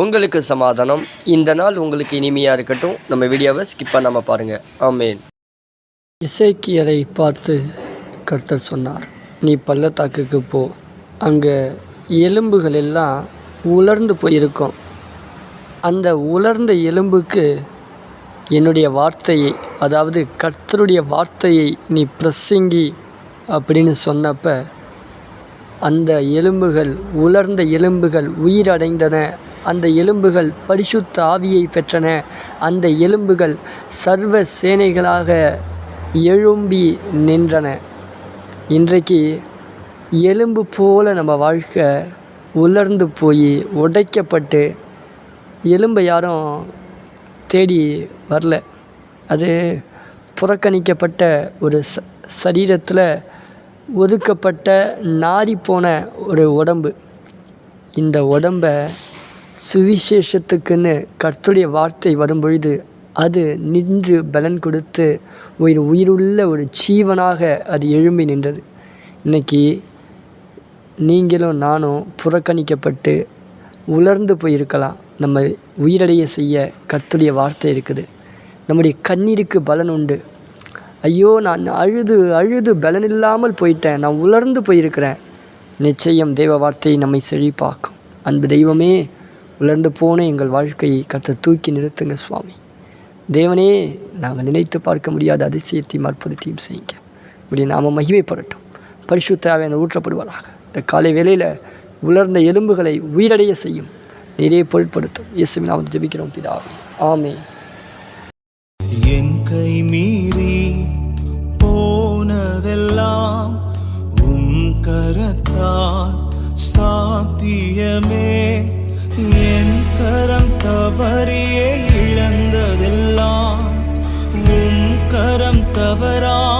உங்களுக்கு சமாதானம். இந்த நாள் உங்களுக்கு இனிமையாக இருக்கட்டும். நம்ம வீடியோவை ஸ்கிப் பண்ணாமல் பாருங்கள் ஆமேன். இசைக்கியலை பார்த்து கர்த்தர் சொன்னார் நீ பள்ளத்தாக்குக்கு போ. அங்கே எலும்புகள் எல்லாம் உலர்ந்து போயிருக்கும். அந்த உலர்ந்த எலும்புக்கு என்னுடைய வார்த்தையை அதாவது கர்த்தருடைய வார்த்தையை நீ பிரசங்கி அப்படின்னு சொன்னப்ப அந்த எலும்புகள் உலர்ந்த எலும்புகள் உயிரடைந்தன. அந்த எலும்புகள் பரிசுத்த ஆவியை பெற்றன. அந்த எலும்புகள் சர்வ சேனைகளாக எழும்பி நின்றன. இன்றைக்கு எலும்பு போல நம்ம வாழ்க்கை உலர்ந்து போய் உடைக்கப்பட்டு எலும்பை யாரும் தேடி வரல. அது புறக்கணிக்கப்பட்ட ஒரு ச சரீரத்தில் ஒதுக்கப்பட்ட நாரி போன ஒரு உடம்பு. இந்த உடம்ப சுவிசேஷத்துக்குன்னு கர்த்தருடைய வார்த்தை வரும் பொழுது அது நின்று பலன் கொடுத்து ஒரு உயிருள்ள ஒரு ஜீவனாக அது எழும்பி நின்றது. இன்னைக்கு நீங்களும் நானும் புறக்கணிக்கப்பட்டு உலர்ந்து போயிருக்கலாம். நம்ம உயிரடைய செய்ய கர்த்துடைய வார்த்தை இருக்குது. நம்முடைய கண்ணீருக்கு பலன் உண்டு. ஐயோ நான் அழுது அழுது பலன் இல்லாமல் போயிட்டேன். நான் உலர்ந்து போயிருக்கிறேன். நிச்சயம் தெய்வ வார்த்தை நம்மை செழிப்பாக்கும். அன்பு தெய்வமே உலர்ந்து போன எங்கள் வாழ்க்கையை கர்த்தர் தூக்கி நிறுத்துங்க சுவாமி. தேவனே நாங்கள் நினைத்து பார்க்க முடியாத அதிசயத்தையும் அற்புதத்தையும் செய்யுங்க. இப்படி நாம் மகிமைப்படட்டும். பரிசுத்தாவியான ஊற்றப்படுவதாக இந்த காலை வேளையில் உலர்ந்த எலும்புகளை உயிரடைய செய்யும் நிறைய பொருட்படுத்தும். இயேசுவின் நாம் ஜெபிக்கிறோம் பிதாவே. ஆமே என் கை மீறி போனதெல்லாம் உம் கரத்தால் சாத்தியமே. என் கரம் தவறியே இழந்தது.